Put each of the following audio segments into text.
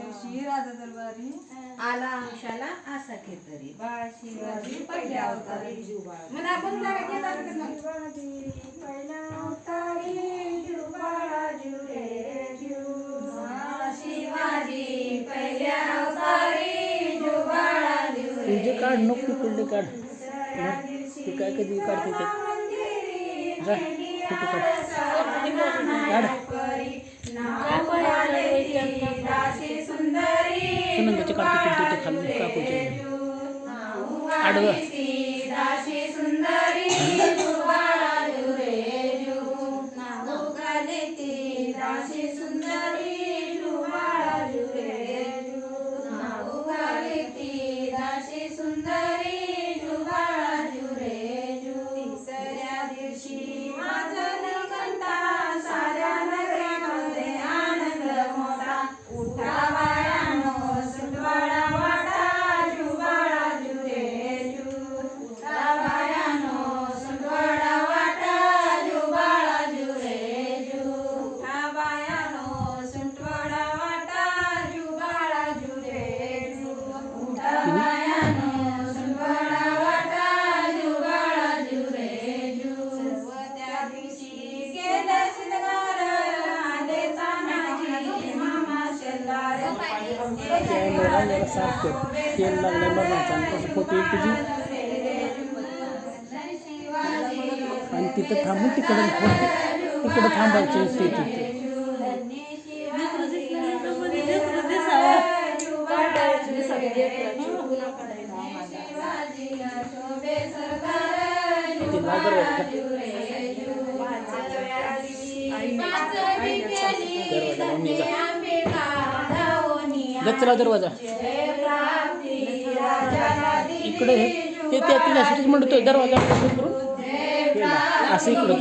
दिवशी राजा दरबारी आला अंशाला असा खेतरी बाळ शिवाजी शिवाजी पहिल्या अवतारी. मग आपण जरा घेतात का नाही? पहिला अवतारी. जुबाळा जुरे शिवाजी पहिल्या अवतारी. जुबाळा जुरे तुझे काढ नको तिकडले काढ. ते काय कधी काढते ते? जा फोटो काढ. काढ. सुनंदाचे काढते तुमचे ते खालून काकूचे आडवं. मोबाईलला साफ कर. तेल लागलं मरणाचं आणि कसं फोटो येईल तुझी? आणि तिथं थांबून तिकडं तिकडं थांबायची ते तिथे. दरवाजा दरवाजा. इकडे हे. ते त्या म्हणतो म्हणतोय दरवाजा करून असं इकडं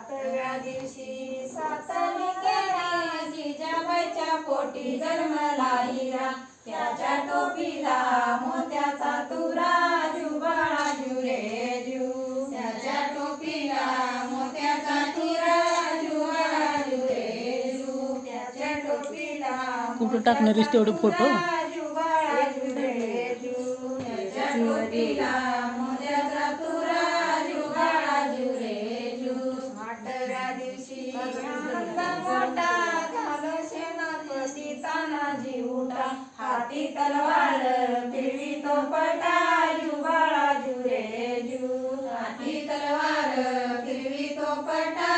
सातव्या दिवशी जिजाबाईच्या पोटी जन्मला हिरा त्याच्या टोपीला मोत्याचा तुरा जुबाळा त्याच्या टोपीला मोत्याचा तुरा जुबाळा जुरेजू त्याच्या टोपीला कुठं टाकणारीस तेवढे फोटो मोठा झालं सेनापती तानाजी उठा हाती तलवार फिरवी तो पटा जुबाळा जुरेजू हाती तलवार फिरवी तो पटा.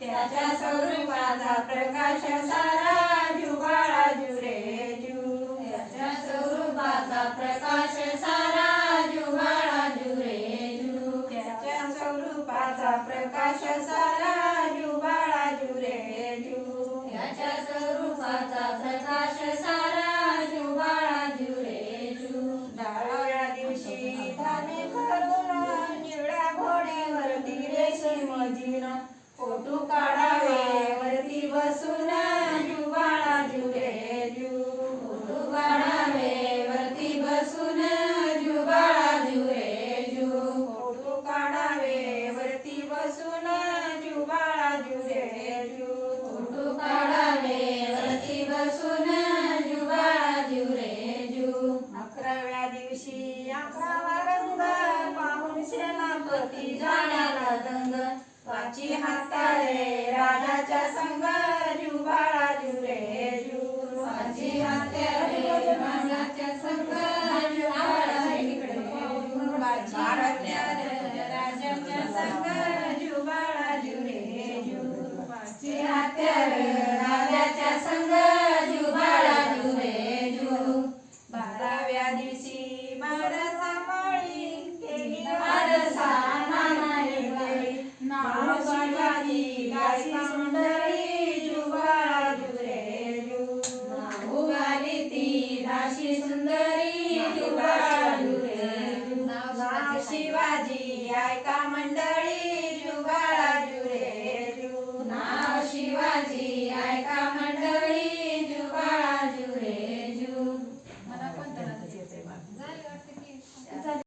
त्याच्या स्वरूपाचा प्रकाश सारा जुबाळा जुरे त्याच्या स्वरूपाचा प्रकाश सारा जुबाळा जुरे त्याच्या स्वरूपाचा प्रकाश सारा जुबाळा जुरे त्याच्या स्वरूपाचा प्रकाश सारा जुबाळा जुरे जू दिवशी धाने करून निवडा घोडेवरती रेशीम जिना हाताची हाताळे.